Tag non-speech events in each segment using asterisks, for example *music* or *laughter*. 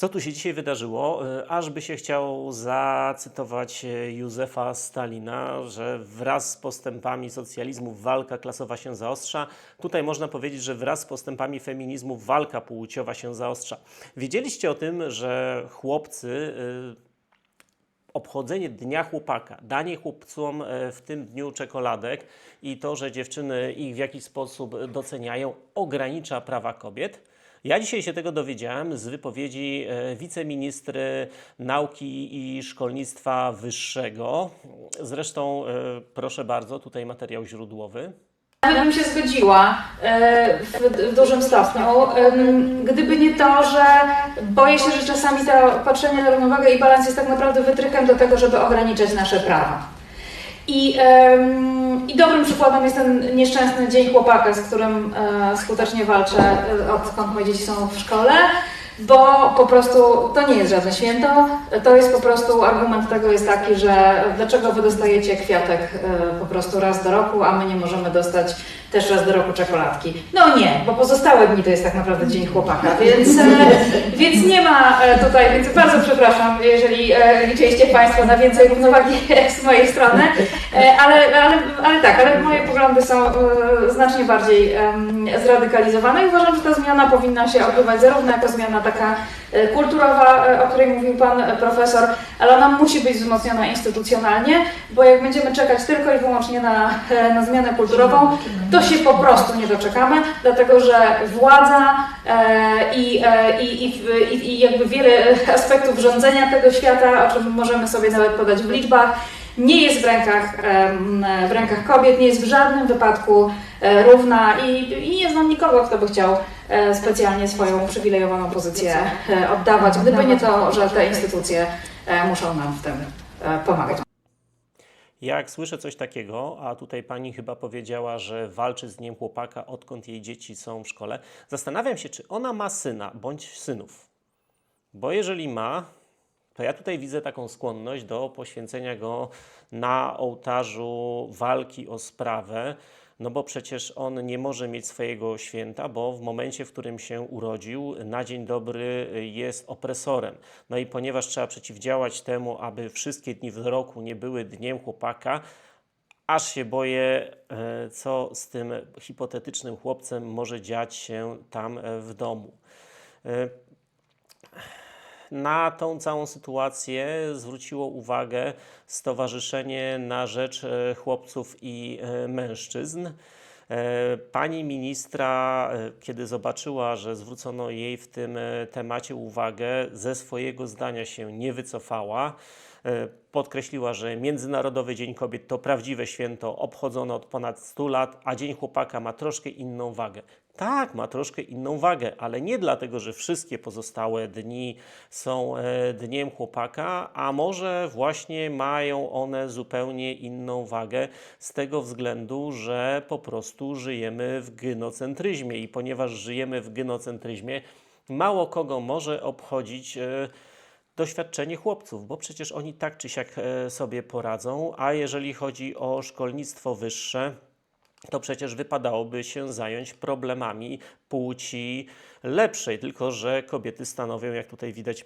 Co tu się dzisiaj wydarzyło? E, Aż by się chciał zacytować e, Józefa Stalina, że wraz z postępami socjalizmu walka klasowa się zaostrza. Tutaj można powiedzieć, że wraz z postępami feminizmu walka płciowa się zaostrza. Wiedzieliście o tym, że chłopcy e, obchodzenie Dnia Chłopaka, danie chłopcom w tym dniu czekoladek i to, że dziewczyny ich w jakiś sposób doceniają, ogranicza prawa kobiet. Ja dzisiaj się tego dowiedziałem z wypowiedzi e, wiceministry nauki i szkolnictwa wyższego. Zresztą, e, proszę bardzo, tutaj materiał źródłowy. Nawet bym się zgodziła e, w, dużym stopniu, gdyby nie to, że boję się, że czasami to patrzenie na równowagę i balans jest tak naprawdę wytrychem do tego, żeby ograniczać nasze prawa. I, I dobrym przykładem jest ten nieszczęsny Dzień Chłopaka, z którym e, skutecznie walczę, e, odkąd moje dzieci są w szkole, bo po prostu to nie jest żadne święto, to jest po prostu argument tego jest taki, że dlaczego wy dostajecie kwiatek e, po prostu raz do roku, a my nie możemy dostać też raz do roku czekoladki. No nie, bo pozostałe dni to jest tak naprawdę Dzień Chłopaka, więc, e, więc nie ma e, tutaj, więc bardzo przepraszam, jeżeli liczyliście Państwo na więcej równowagi *laughs* z mojej strony, ale, ale, ale tak, ale moje poglądy są znacznie bardziej zradykalizowane i uważam, że ta zmiana powinna się odbywać zarówno jako zmiana taka e, kulturowa, e, o której mówił Pan e, Profesor, ale ona musi być wzmocniona instytucjonalnie, bo jak będziemy czekać tylko i wyłącznie na, na zmianę kulturową, to się po prostu nie doczekamy, dlatego że władza i, i, i, i, jakby wiele aspektów rządzenia tego świata, o czym możemy sobie nawet podać w liczbach, nie jest w rękach, w rękach kobiet, nie jest w żadnym wypadku równa i, i nie znam nikogo, kto by chciał specjalnie swoją uprzywilejowaną pozycję e, oddawać, gdyby nie to, że te instytucje e, muszą nam w tym e, pomagać. Jak słyszę coś takiego, a tutaj pani chyba powiedziała, że walczy z Dniem Chłopaka, odkąd jej dzieci są w szkole, zastanawiam się, czy ona ma syna bądź synów. Bo jeżeli ma, to ja tutaj widzę taką skłonność do poświęcenia go na ołtarzu walki o sprawę, no bo przecież on nie może mieć swojego święta, bo w momencie, w którym się urodził, na dzień dobry jest opresorem. No i ponieważ trzeba przeciwdziałać temu, aby wszystkie dni w roku nie były dniem chłopaka, aż się boję, e, co z tym hipotetycznym chłopcem może dziać się tam e, w domu. Na tą całą sytuację zwróciło uwagę Stowarzyszenie na Rzecz e, Chłopców i e, Mężczyzn. E, Pani ministra, kiedy zobaczyła, że zwrócono jej w tym temacie uwagę, ze swojego zdania się nie wycofała. E, Podkreśliła, że Międzynarodowy Dzień Kobiet to prawdziwe święto obchodzone od ponad 100 lat, a Dzień Chłopaka ma troszkę inną wagę. Tak, ma troszkę inną wagę, ale nie dlatego, że wszystkie pozostałe dni są e, dniem chłopaka, a może właśnie mają one zupełnie inną wagę z tego względu, że po prostu żyjemy w gynocentryzmie i ponieważ żyjemy w gynocentryzmie, mało kogo może obchodzić e, doświadczenie chłopców, bo przecież oni tak czy siak e, sobie poradzą, a jeżeli chodzi o szkolnictwo wyższe, to przecież wypadałoby się zająć problemami płci lepszej, tylko że kobiety stanowią, jak tutaj widać,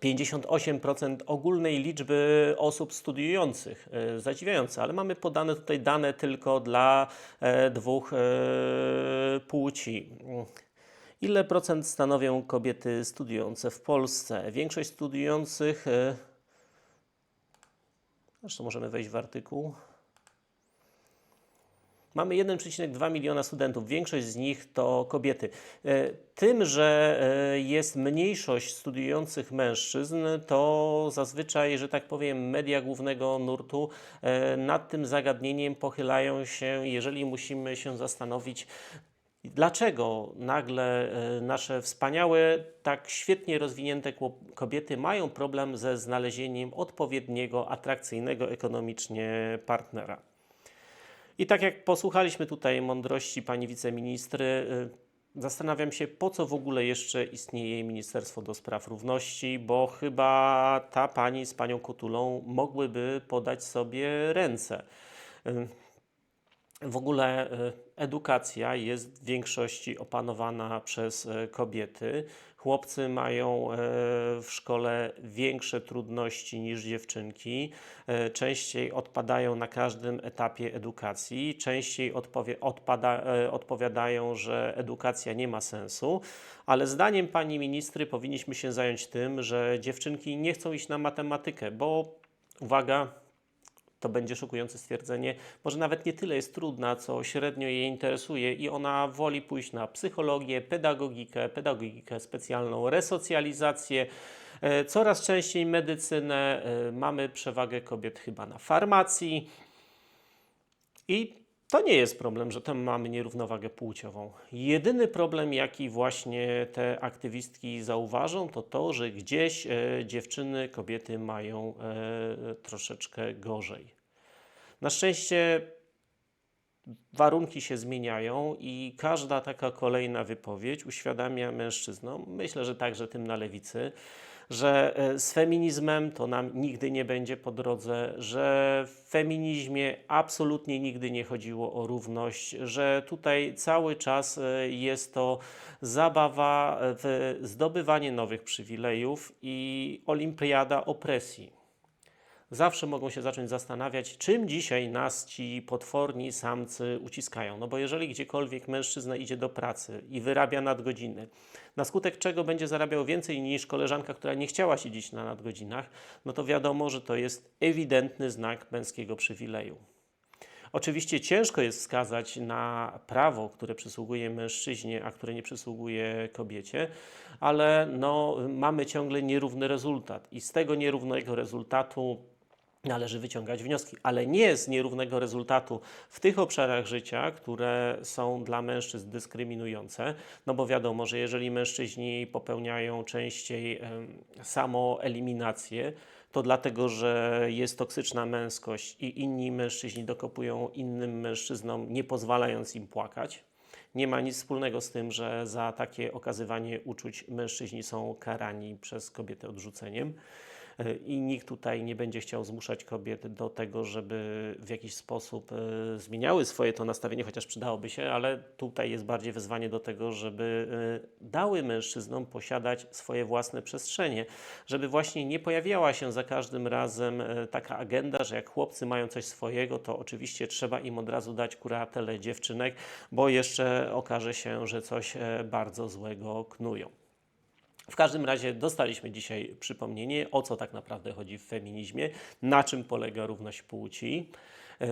58% ogólnej liczby osób studiujących. E, Zadziwiające, ale mamy podane tutaj dane tylko dla e, dwóch płci. Ile procent stanowią kobiety studiujące w Polsce? Większość studiujących, e, zresztą możemy wejść w artykuł, Mamy 1,2 miliona studentów, większość z nich to kobiety. E, Tym, że e, jest mniejszość studiujących mężczyzn, to zazwyczaj, że tak powiem, media głównego nurtu nad tym zagadnieniem pochylają się, jeżeli musimy się zastanowić, Dlaczego nagle e, nasze wspaniałe, tak świetnie rozwinięte kobiety mają problem ze znalezieniem odpowiedniego, atrakcyjnego ekonomicznie partnera? I tak jak posłuchaliśmy tutaj mądrości pani wiceministry, y, zastanawiam się, po co w ogóle jeszcze istnieje Ministerstwo do Spraw Równości, bo chyba ta pani z panią Kotulą mogłyby podać sobie ręce. W ogóle y, edukacja jest w większości opanowana przez y, kobiety. Chłopcy mają e, w szkole większe trudności niż dziewczynki, e, częściej odpadają na każdym etapie edukacji, częściej odpowie, odpada, e, odpowiadają, że edukacja nie ma sensu, ale zdaniem pani ministry powinniśmy się zająć tym, że dziewczynki nie chcą iść na matematykę, bo uwaga, to będzie szokujące stwierdzenie, może nawet nie tyle jest trudna, co średnio jej interesuje i ona woli pójść na psychologię, pedagogikę, pedagogikę specjalną, resocjalizację, e, coraz częściej medycynę. e, Mamy przewagę kobiet chyba na farmacji i to nie jest problem, że tam mamy nierównowagę płciową. Jedyny problem, jaki właśnie te aktywistki zauważą, to to, że gdzieś e, dziewczyny, kobiety mają e, troszeczkę gorzej. Na szczęście warunki się zmieniają i każda taka kolejna wypowiedź uświadamia mężczyznom, myślę, że także tym na lewicy, że e, z feminizmem to nam nigdy nie będzie po drodze, że w feminizmie absolutnie nigdy nie chodziło o równość, że tutaj cały czas e, jest to zabawa w zdobywanie nowych przywilejów i olimpiada opresji zawsze mogą się zacząć zastanawiać, czym dzisiaj nas ci potworni samcy uciskają. No bo jeżeli gdziekolwiek mężczyzna idzie do pracy i wyrabia nadgodziny, na skutek czego będzie zarabiał więcej niż koleżanka, która nie chciała siedzieć na nadgodzinach, no to wiadomo, że to jest ewidentny znak męskiego przywileju. Oczywiście ciężko jest wskazać na prawo, które przysługuje mężczyźnie, a które nie przysługuje kobiecie, ale no, mamy ciągle nierówny rezultat i z tego nierównego rezultatu należy wyciągać wnioski, ale nie z nierównego rezultatu w tych obszarach życia, które są dla mężczyzn dyskryminujące, no bo wiadomo, że jeżeli mężczyźni popełniają częściej samoeliminację, to dlatego, że jest toksyczna męskość i inni mężczyźni dokopują innym mężczyznom, nie pozwalając im płakać. Nie ma nic wspólnego z tym, że za takie okazywanie uczuć mężczyźni są karani przez kobietę odrzuceniem. E, I nikt tutaj nie będzie chciał zmuszać kobiet do tego, żeby w jakiś sposób e, zmieniały swoje to nastawienie, chociaż przydałoby się, ale tutaj jest bardziej wezwanie do tego, żeby e, dały mężczyznom posiadać swoje własne przestrzenie, żeby właśnie nie pojawiała się za każdym razem taka agenda, że jak chłopcy mają coś swojego, to oczywiście trzeba im od razu dać kuratelę dziewczynek, bo jeszcze okaże się, że coś bardzo złego knują. W każdym razie dostaliśmy dzisiaj przypomnienie, o co tak naprawdę chodzi w feminizmie, na czym polega równość płci. E,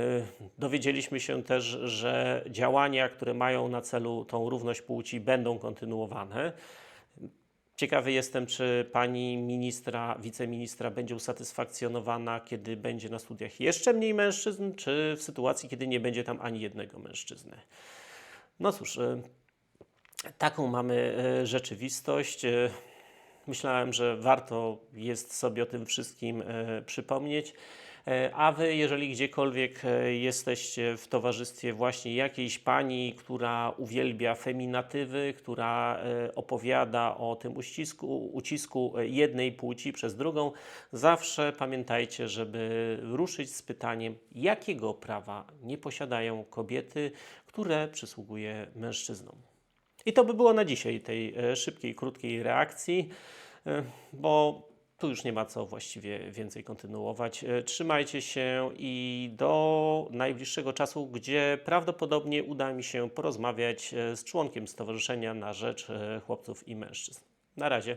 Dowiedzieliśmy się też, że działania, które mają na celu tą równość płci, będą kontynuowane. Ciekawy jestem, czy pani ministra, wiceministra będzie usatysfakcjonowana, kiedy będzie na studiach jeszcze mniej mężczyzn, czy w sytuacji, kiedy nie będzie tam ani jednego mężczyzny. No cóż, e, taką mamy e, rzeczywistość. Myślałem, że warto jest sobie o tym wszystkim e, przypomnieć. E, A wy, jeżeli gdziekolwiek e, jesteście w towarzystwie właśnie jakiejś pani, która uwielbia feminatywy, która opowiada o tym uścisku, ucisku jednej płci przez drugą, zawsze pamiętajcie, żeby ruszyć z pytaniem, jakiego prawa nie posiadają kobiety, które przysługuje mężczyznom. I to by było na dzisiaj tej e, szybkiej, krótkiej reakcji, e, bo tu już nie ma co właściwie więcej kontynuować. E, Trzymajcie się i do najbliższego czasu, gdzie prawdopodobnie uda mi się porozmawiać z członkiem Stowarzyszenia na Rzecz Chłopców i Mężczyzn. Na razie.